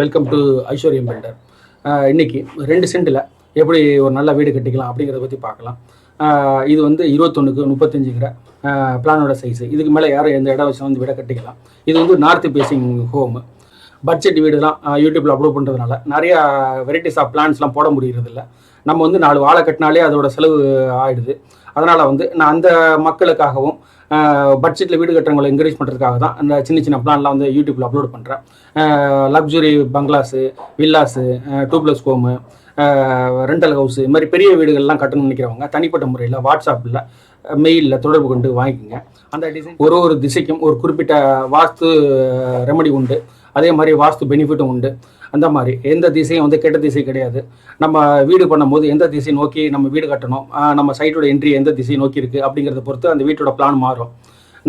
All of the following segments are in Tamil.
வெல்கம் டு ஐஸ்வர்யம் பில்டர் இன்னைக்கு ரெண்டு சென்ட்டில் எப்படி ஒரு நல்ல வீடு கட்டிக்கலாம் அப்படிங்கிறத பற்றி பார்க்கலாம். இது வந்து இருபத்தொன்னுக்கு முப்பத்தஞ்சுங்கிற பிளானோட சைஸு இதுக்கு மேலே யாரும் எந்த இடம் வச்சு வந்து வீடை கட்டிக்கலாம். இது வந்து நார்த் பேசிங் ஹோமு பட்ஜெட் வீடுலாம் யூடியூப்பில் அப்லோட் பண்ணுறதுனால நிறையா வெரைட்டிஸ் ஆஃப் பிளான்ஸ்லாம் போட முடியறதில்ல. நம்ம வந்து நாலு வாழை கட்டினாலே அதோட செலவு ஆயிடுது. அதனால் வந்து நான் அந்த மக்களுக்காகவும் பட்ஜெட்டில் வீடு கட்டுறவங்களை என்கரேஜ் பண்ணுறதுக்காக தான் அந்த சின்ன சின்ன பிளான்லாம் வந்து யூடியூப்பில் அப்லோட் பண்ணுறேன் luxury bungalows villas two plus home rental house இது மாதிரி பெரிய வீடுகள்லாம் கட்டணும்னு நினைக்கிறவங்க தனிப்பட்ட முறையில் வாட்ஸ்அப்பில் மெயிலில் தொடர்பு கொண்டு வாங்கிக்கோங்க. அந்த டிசைன் ஒரு ஒரு திசைக்கும் ஒரு குறிப்பிட்ட வாஸ்து ரெமடி உண்டு. அதே மாதிரி வாஸ்து பெனிஃபிட்டும் உண்டு. அந்த மாதிரி. எந்த திசையும் வந்து கெட்ட திசை கிடையாது. நம்ம வீடு பண்ணும்போது எந்த திசை நோக்கி நம்ம வீடு கட்டணும்? நம்ம சைட்டோட என்ட்ரி எந்த திசை நோக்கி இருக்குது அப்படிங்கிறத பொறுத்து அந்த வீட்டோட பிளான் மாறும்.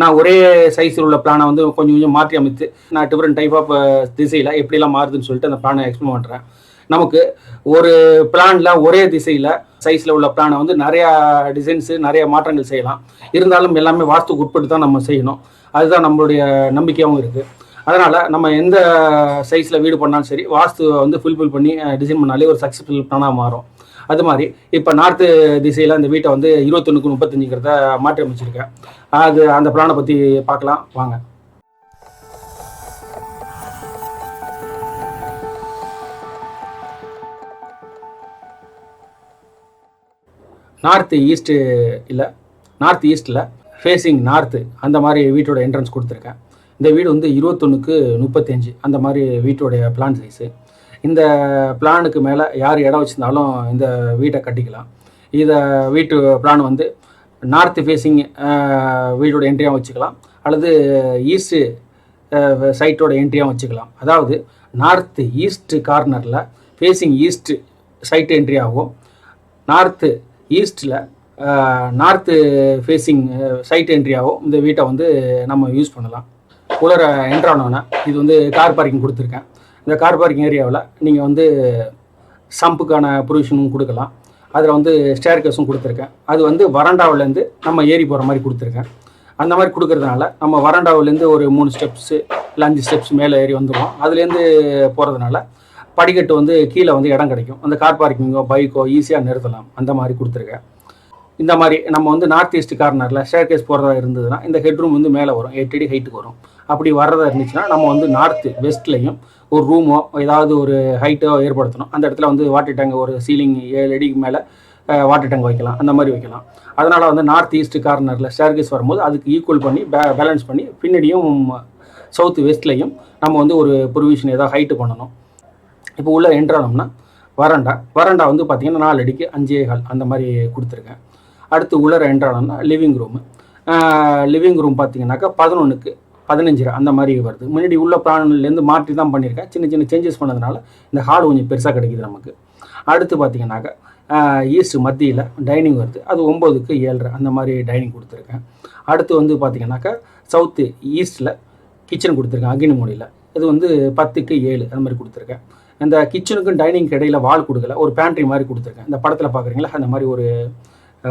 நான் ஒரே சைஸில் உள்ள பிளானை வந்து கொஞ்சம் கொஞ்சம் மாற்றி அமைத்து நான் டிஃப்ரெண்ட் டைப் ஆஃப் திசையில் எப்படிலாம் மாறுதுன்னு சொல்லிட்டு அந்த பிளானை எக்ஸ்பிளைன் பண்ணுறேன் நமக்கு ஒரு பிளானில் ஒரே திசையில் சைஸில் உள்ள பிளானை வந்து நிறையா டிசைன்ஸு நிறைய மாற்றங்கள் செய்யலாம். இருந்தாலும் எல்லாமே வாஸ்துக்கு உட்பட்டு தான் நம்ம செய்யணும். அதுதான் நம்மளுடைய நம்பிக்கையாகவும் இருக்குது அதனால் நம்ம எந்த சைஸில் வீடு பண்ணாலும் சரி வாஸ்துவை வந்து ஃபுல்ஃபில் பண்ணி டிசைன் பண்ணாலே ஒரு சக்ஸஸ்ஃபுல் பிளானாக மாறும். அது மாதிரி இப்போ நார்த்து திசையில் அந்த வீட்டை வந்து இருபத்தொன்னுக்கு முப்பத்தஞ்சுங்கிறத மாற்றி அமைச்சிருக்கேன் அது அந்த பிளானை பற்றி பார்க்கலாம். வாங்க. நார்த்து ஈஸ்ட்டு இல்லை நார்த் ஈஸ்ட்டில் ஃபேஸிங் நார்த்து அந்த மாதிரி வீட்டோட என்ட்ரன்ஸ் கொடுத்துருக்கேன். இந்த வீடு வந்து இருபத்தொன்றுக்கு முப்பத்தஞ்சு. அந்த மாதிரி வீட்டுடைய பிளான் சைஸு இந்த பிளானுக்கு மேலே யார் இடம் வச்சுருந்தாலும் இந்த வீட்டை கட்டிக்கலாம். இதை வீட்டு பிளான் வந்து நார்த் ஃபேஸிங் வீட்டோட என்ட்ரியாக வச்சுக்கலாம். அல்லது ஈஸ்ட்டு சைட்டோட என்ட்ரியாக வச்சுக்கலாம். அதாவது நார்த்து ஈஸ்ட் கார்னரில் ஃபேஸிங் ஈஸ்ட் சைட் என்ட்ரியாகவும் நார்த்து ஈஸ்ட்டில் நார்த்து ஃபேஸிங் சைட் என்ட்ரியாகவும் இந்த வீட்டை வந்து நம்ம யூஸ் பண்ணலாம். உலர என்ட்ரானோன்னா இது வந்து கார் பார்க்கிங் கொடுத்துருக்கேன். இந்த கார் பார்க்கிங் ஏரியாவில் நீங்கள் வந்து சம்புக்கான ப்ரொவிஷனும் கொடுக்கலாம். அதில் வந்து ஸ்டேர் கேஸும் கொடுத்துருக்கேன். அது வந்து வராண்டாவிலேருந்து நம்ம ஏறி போகிற மாதிரி கொடுத்துருக்கேன். அந்த மாதிரி கொடுக்கறதுனால நம்ம வராண்டாவிலேருந்து ஒரு மூணு ஸ்டெப்ஸு இல்லை அஞ்சு ஸ்டெப்ஸ் மேலே ஏறி வந்துடுவோம் அதுலேருந்து போகிறதுனால படிக்கட்டு வந்து கீழே வந்து இடம் கிடைக்கும். அந்த கார் பார்க்கிங்கோ பைக்கோ ஈஸியாக நிறுத்தலாம். அந்த மாதிரி கொடுத்துருக்கேன். இந்த மாதிரி நம்ம வந்து நார்த் ஈஸ்ட் கார்னரில் ஸ்டேர் கேஸ் போகிறதா இருந்ததுன்னா இந்த ஹெட்ரூம் வந்து மேலே வரும். எட்டு அடி ஹைட்டுக்கு வரும். அப்படி வர்றதா இருந்துச்சுன்னா நம்ம வந்து நார்த்து வெஸ்ட்லேயும் ஒரு ரூமோ ஏதாவது ஒரு ஹைட்டோ ஏற்படுத்தணும். அந்த இடத்துல வந்து வாட்டர் டேங்க் ஒரு சீலிங் ஏழு அடிக்கு மேலே வாட்டர் டேங்க் வைக்கலாம். அந்த மாதிரி வைக்கலாம். அதனால் வந்து நார்த் ஈஸ்ட் கார்னரில் ஸ்டேர்கேஸ் வரும்போது அதுக்கு ஈக்குவல் பண்ணி பே பேலன்ஸ் பண்ணி பின்னாடியும் சவுத் வெஸ்ட்லேயும் நம்ம வந்து ஒரு ப்ரொவிஷன் ஏதாவது ஹைட்டு பண்ணணும். இப்போ உள்ள என்ட்ரானோம்னா வராண்டா வராண்டா வந்து பார்த்திங்கன்னா நாலு அடிக்கு அஞ்சே கால் அந்த மாதிரி கொடுத்துருக்கேன். அடுத்து உள்ளர என்ட்ரானோம்னா லிவிங் ரூமு லிவிங் ரூம் பார்த்தீங்கன்னாக்கா பதினொன்றுக்கு பதினஞ்சு அந்த மாதிரி வருது. முன்னாடி உள்ள பிளான்லேருந்து மாற்றி தான் பண்ணியிருக்கேன் சின்ன சின்ன சேஞ்சஸ் பண்ணதுனால இந்த ஹால் கொஞ்சம் பெருசாக கிடைக்குது நமக்கு. அடுத்து பார்த்தீங்கன்னாக்கா ஈஸ்ட் மத்தியில் டைனிங் வருது. அது ஒம்போதுக்கு ஏழரை அந்த மாதிரி டைனிங் கொடுத்துருக்கேன். அடுத்து வந்து பார்த்தீங்கன்னாக்கா சவுத்து ஈஸ்ட்டில் கிச்சன் கொடுத்துருக்கேன் அக்னிமூடியில் இது வந்து பத்துக்கு ஏழு அந்த மாதிரி கொடுத்துருக்கேன். இந்த கிச்சனுக்கும் டைனிங்க்கு இடையில் வால் கொடுக்கல. ஒரு பேண்ட்ரி மாதிரி கொடுத்துருக்கேன். இந்த படத்தில் பார்க்குறீங்களா? அந்த மாதிரி ஒரு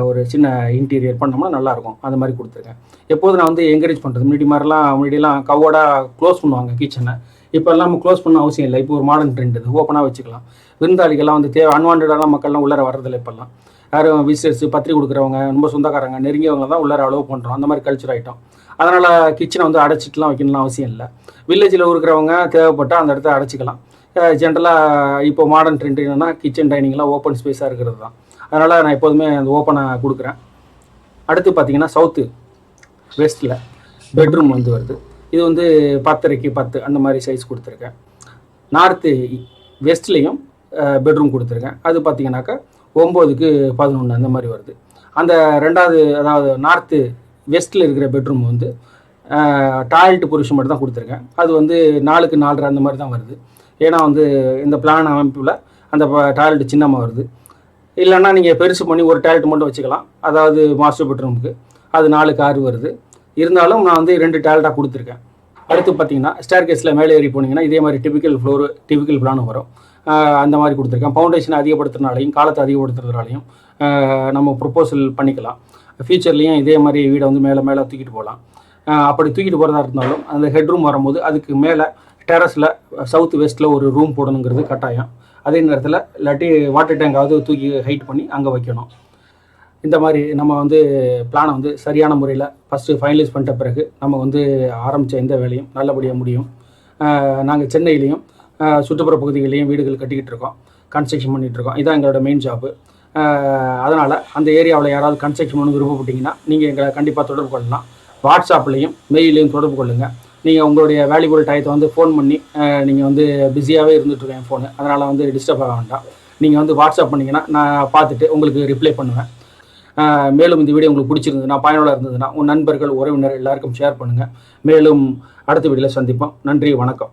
ஒரு சின்ன இன்டீரியர் பண்ணோம்னா நல்லாயிருக்கும். அந்த மாதிரி கொடுத்துருக்கேன் எப்போதும் நான் வந்து என்கரேஜ் பண்ணுறது முன்னாடி மாதிரிலாம் முன்னாடிலாம் கவோடாக க்ளோஸ் பண்ணுவாங்க கிச்சனை இப்போ எல்லாம் நம்ம க்ளோஸ் பண்ண அவசியம் இல்லை. இப்போ ஒரு மாடர்ன் ட்ரெண்ட் இது. ஓப்பனாக வச்சுக்கலாம். விருந்தாளிகள்லாம் வந்து தேவை அன்வான்டான மக்கள்லாம் உள்ளர வர்றதில்லை இப்போல்லாம். யாரும் விசிட்டர்ஸ் பத்திரிக்கை கொடுக்குறவங்க ரொம்ப சொந்தக்காரங்க நெருங்கியவங்க தான் உள்ளர அலோவ் பண்ணுறோம் அந்த மாதிரி கல்ச்சர் ஆகிட்டோம் அதனால் கிச்சனை வந்து அடைச்சிட்டுலாம் வைக்கணும்லாம் அவசியம் இல்லை. வில்லேஜில் இருக்கிறவங்க தேவைப்பட்டால் அந்த இடத்த அடைச்சிக்கலாம். ஜென்ரலாக இப்போ மாடர்ன் ட்ரெண்ட் என்னென்னா கிச்சன் டைனிங்லாம் ஓப்பன் ஸ்பேஸாக இருக்கிறது தான். அதனால் நான் எப்போதுமே அந்த ஓப்பனாக கொடுக்குறேன். அடுத்து பார்த்தீங்கன்னா சவுத்து வெஸ்ட்டில் பெட்ரூம் வந்து வருது. இது வந்து பத்தரைக்கு பத்து அந்த மாதிரி சைஸ் கொடுத்துருக்கேன். நார்த்து வெஸ்ட்லேயும் பெட்ரூம் கொடுத்துருக்கேன். அது பார்த்தீங்கன்னாக்கா ஒம்போதுக்கு பதினொன்று அந்த மாதிரி வருது. அந்த ரெண்டாவது அதாவது நார்த்து வெஸ்ட்டில் இருக்கிற பெட்ரூம் வந்து டாய்லெட் புருஷன் மட்டும் தான் கொடுத்துருக்கேன். அது வந்து நாலுக்கு நாலரை அந்த மாதிரி தான் வருது. ஏன்னா வந்து இந்த பிளான் அமைப்பில் அந்த டாய்லெட் சின்னமாக வருது. இல்லைன்னா நீங்கள் பெருசு பண்ணி ஒரு டாய்லெட் மட்டும் வச்சுக்கலாம். அதாவது மாஸ்டர் பெட்ரூமுக்கு அது நாலு கார் வருது. இருந்தாலும் நான் வந்து ரெண்டு டாய்லெட்டாக கொடுத்துருக்கேன். அடுத்து பார்த்தீங்கன்னா ஸ்டேர் கேஸில் மேலே ஏறி போனீங்கன்னா இதே மாதிரி டிபிக்கல் ஃப்ளோர் டிபிக்கல் பிளானும் வரும். அந்த மாதிரி கொடுத்துருக்கேன். ஃபவுண்டேஷன் அதிகப்படுத்துறதுனாலையும் காலத்தை அதிகப்படுத்துறதுனாலையும் நம்ம ப்ரொப்போசல் பண்ணிக்கலாம். ஃபியூச்சர்லேயும் இதே மாதிரி வீடை வந்து மேலே மேலே தூக்கிட்டு போகலாம். அப்படி தூக்கிட்டு போகிறதா இருந்தாலும் அந்த ஹெட்ரூம் வரும்போது அதுக்கு மேலே டெரஸில் சவுத் வெஸ்ட்டில் ஒரு ரூம் போடணுங்கிறது கட்டாயம். அதே நேரத்தில் இல்லாட்டி வாட்டர் டேங்காவது தூக்கி ஹைட் பண்ணி அங்கே வைக்கணும். இந்த மாதிரி நம்ம வந்து பிளானை வந்து சரியான முறையில் ஃபஸ்ட்டு ஃபைனலைஸ் பண்ணிட்ட பிறகு நம்ம வந்து ஆரம்பித்த எந்த வேலையும் நல்லபடியாக முடியும். நாங்கள் சென்னையிலையும் சுற்றுப்புற பகுதிகளையும் வீடுகள் கட்டிக்கிட்டு இருக்கோம். கன்ஸ்ட்ரக்ஷன் பண்ணிகிட்டு இருக்கோம். இதான் எங்களோட மெயின் ஜாப்பு அதனால் அந்த ஏரியாவில் யாராவது கன்ஸ்ட்ரக்ஷன் பண்ண விருப்பப்பட்டீங்கன்னா நீங்கள் எங்களை கண்டிப்பாக தொடர்பு கொள்ளலாம். வாட்ஸ்அப்லேயும் மெயிலையும் தொடர்பு கொள்ளுங்கள் நீங்கள் உங்களுடைய வேல்யூபிள் டயத்தை வந்து ஃபோன் பண்ணி நீங்கள் வந்து பிஸியாகவே இருந்துகிட்ருக்கேன் என் ஃபோனு அதனால் வந்து டிஸ்டர்ப் ஆக வேண்டாம். நீங்கள் வந்து வாட்ஸ்அப் பண்ணிங்கன்னா நான் பார்த்துட்டு உங்களுக்கு ரிப்ளை பண்ணுவேன். மேலும் இந்த வீடியோ உங்களுக்கு பிடிச்சிருந்ததுன்னா பயனுள்ள இருந்ததுன்னா உங்கள் நண்பர்கள் உறவினர் எல்லாருக்கும் ஷேர் பண்ணுங்கள் மேலும் அடுத்த வீடியோவில் சந்திப்போம். நன்றி வணக்கம்.